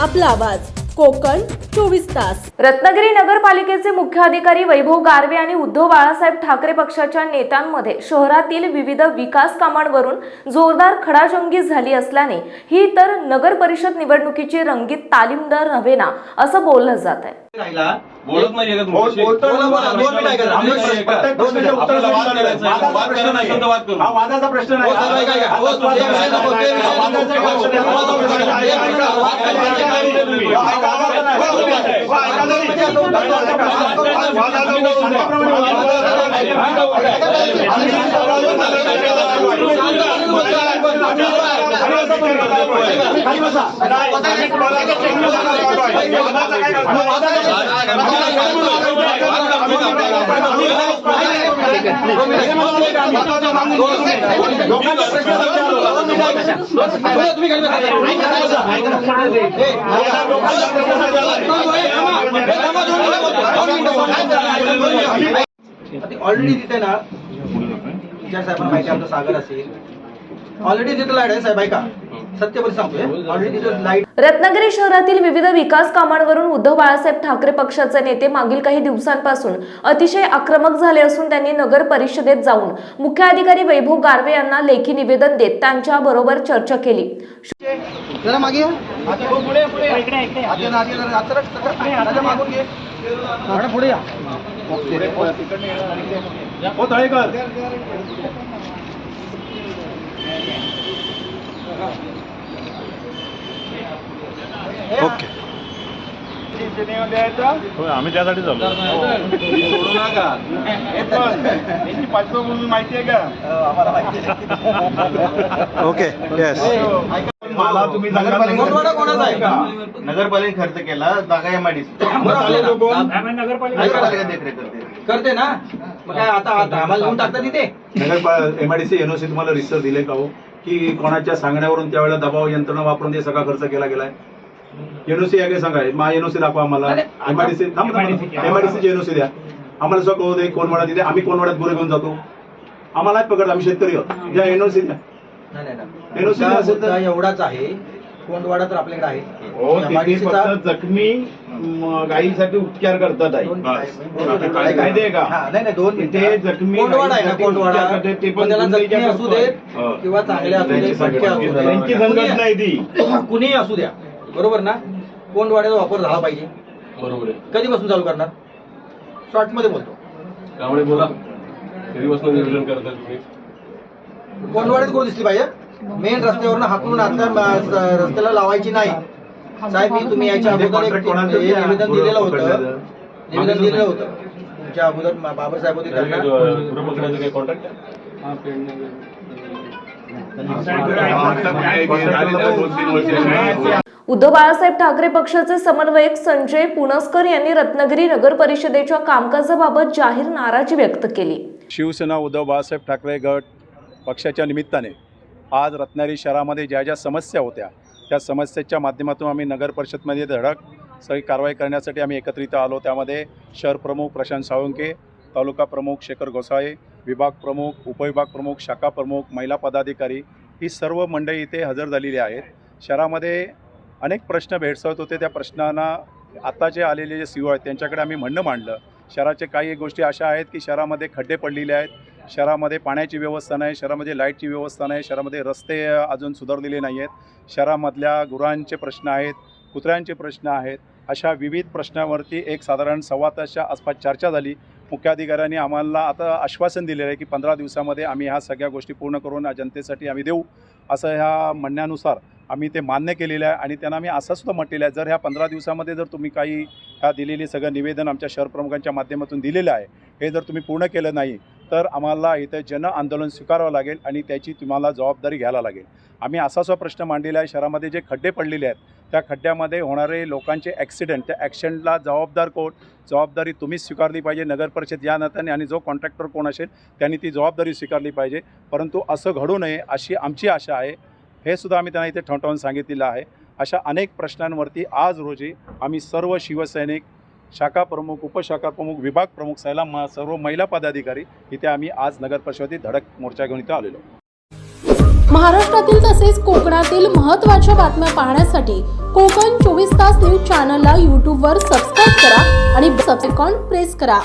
आपला आवाज. कोकण चोवीस तास. रत्नागिरी नगरपालिकेचे मुख्य अधिकारी वैभव गारवे आणि उद्धव बाळासाहेब ठाकरे पक्षाच्या नेत्यांमध्ये शहरातील विविध विकास कामांवरून जोरदार खडाजंगी झाली असल्याने ही तर नगर परिषद निवडणुकीची रंगीत तालीमदार नव्हे ना असं बोललं जात आहे. प्रश्न- ありがとう。ऑलरेडी तिथे ना विचार साहेबांना माहिती आमचा आमचं सागर असेल. ऑलरेडी तिथे लाइट आहे साहेब ऐका. रत्नागिरी शहरातील विविध विकास कामांवरून उद्धव बाळासाहेब ठाकरे पक्षाचे नेते मागील काही दिवसांपासून अतिशय आक्रमक झाले असून त्यांनी नगर परिषदेत जाऊन मुख्य अधिकारी वैभव गारवे यांना लेखी निवेदन देत त्यांच्या बरोबर चर्चा केली. जरा मागे या. आता पुढे ओके आम्ही त्यासाठी चाललो सोडू नका. त्यांची पाठवून माहिती आहे का. ओके येस मला तुम्ही? नगरपालिका खर्च केला जागा बरं, चालेल ना. नगरपालिका देखरेख करते करते ना मग काय आता आम्हाला लिहून टाकता तिथे नगर एमआयडीसी एनओसी तुम्हाला रिसर्च दिले का हो की कोणाच्या सांगण्यावरून त्यावेळेला दबाव यंत्रणा वापरून ते सगळा खर्च केला गेलाय. एनओसी आहे काय सांगा मा एनओसी दाखवा आम्हाला. एमआयडीसी एमआयडीसी एनओसी द्या. आम्हाला दे कोण वाड्यात इथे आम्ही कोण वाड्यात गुरे घेऊन जातो. आम्हाला पकड आम्ही शेतकरी आहोत. एनओसी द्या. मुद्दा एवढाच आहे कोंडवाडा तर आपल्याकडे आहे. हो तिथे जखमी म, गायीसाठी उपचार करतात आहे दोन- बस. दोन- काय माहिती आहे का? हा, नाही नाही दोन तिथे मिनिटं. जखमी कोंडवाडा आहे ना गायीसाठी कोंडवाडा? उपचार करतात, ते पण मग त्याला गुंडीच्या जखमी असू. देत हो. किंवा चांगले असू देत त्यांची भटके असू देत. त्यांची संघटना आहे ती. कुणीही असू द्या. बरोबर ना? कोंडवाड्याचा वापर झाला पाहिजे. बरोबर आहे. कधीपासून चालू करणार? शॉर्टमध्ये बोलतो. त्यामुळे बोला. कधीपासून नियोजन करताय तुम्ही? कोंडवाड्यात गोळ दिसली पाहिजे. मेन रस्त्यावरून हाकलून आता म- रस्त्याला लावायची नाही. साहेब मी तुम्ही याच्या अगोदर एक. निवेदन दिलेलं होतं. निवेदन दिलेलं होतं. तुमच्या अगोदर बाबर साहेब होते त्यांना. उद्धव बाळासाहेब ठाकरे पक्षाचे समन्वयक संजय पुणस्कर यांनी रत्नागिरी नगर परिषदेच्या कामकाजाबाबत जाहीर नाराजी व्यक्त केली. शिवसेना उद्धव बाळासाहेब ठाकरे गट पक्षाच्या निमित्ताने आज रत्नागिरी शहरामध्ये ज्या ज्या समस्या होत्या त्या समस्येच्या माध्यमातून आम्ही नगर परिषदमध्ये धडक सगळी कारवाई करण्यासाठी आम्ही एकत्रित आलो. त्यामध्ये शहर प्रमुख प्रशांत साळुंके तालुका प्रमुख शेखर गोसाळे विभाग प्रमुख उपविभाग प्रमुख शाखा प्रमुख महिला पदाधिकारी ही सर्व मंडळी इथे हजर झालेली आहेत. शहरामध्ये अनेक प्रश्न भेडसावत होते. त्या प्रश्नांना आता जे आलेले जे सी आहेत त्यांच्याकडे आम्ही म्हणणं मांडलं. शहराचे काही गोष्टी अशा आहेत की शहरामध्ये खड्डे पडलेले आहेत. शहरामध्ये पाण्याची व्यवस्था नाही शहरामध्ये लाईटची व्यवस्था नाही शहरामध्ये रस्ते अजून सुधारलेले नाही आहेत शहरामधल्या गुरांचे प्रश्न आहेत कुत्र्यांचे प्रश्न आहेत अशा विविध प्रश्नावरती एक साधारण सव्वा तासच्या आसपास चर्चा झाली. मुख्याधिकाऱ्यांनी आम्हाला आता आश्वासन दिलेलं आहे की पंधरा दिवसामध्ये आम्ही ह्या सगळ्या गोष्टी पूर्ण करून जनतेसाठी आम्ही देऊ. असं ह्या म्हणण्यानुसार आम्ही ते मान्य केलेलं आहे आणि त्यांना आम्ही असं सुद्धा म्हटलेलं आहे जर ह्या पंधरा दिवसामध्ये जर तुम्ही काही ह्या दिलेली सगळं निवेदन आमच्या शहर प्रमुखांच्या माध्यमातून दिलेलं आहे हे जर तुम्ही पूर्ण केलं नाही तर आम्हाला इथं जन आंदोलन स्वीकारावं लागेल आणि त्याची तुम्हाला जबाबदारी घ्यायला लागेल. आम्ही असा असा प्रश्न मांडलेला आहे शहरामध्ये जे खड्डे पडलेले आहेत त्या खड्ड्यामध्ये होणारे लोकांचे ॲक्सिडेंट त्या ॲक्सिडेंटला जबाबदार कोण? जबाबदारी तुम्हीच स्वीकारली पाहिजे नगर परिषद या नात्याने आणि जो कॉन्ट्रॅक्टर कोण असेल त्यांनी ती जबाबदारी स्वीकारली पाहिजे. परंतु असं घडू नये अशी आमची आशा आहे. हे सुद्धा आम्ही त्यांना इथे ठणठावून सांगितलेलं आहे. अशा अनेक प्रश्नांवरती आज रोजी आम्ही सर्व शिवसैनिक शाखा प्रमुख उपशाखा प्रमुख विभाग प्रमुख सैला म सर्व महिला पदाधिकारी इथे आम्ही आज नगर परिषदेत धडक मोर्चा घेऊन इथे आलेलो. महाराष्ट्रातील तसेच कोकणातील महत्त्वाच्या बातम्या पाहण्यासाठी कोकण चोवीस तास न्यूज चॅनलला यूट्यूबवर सबस्क्राईब करा आणि बेल प्रेस करा.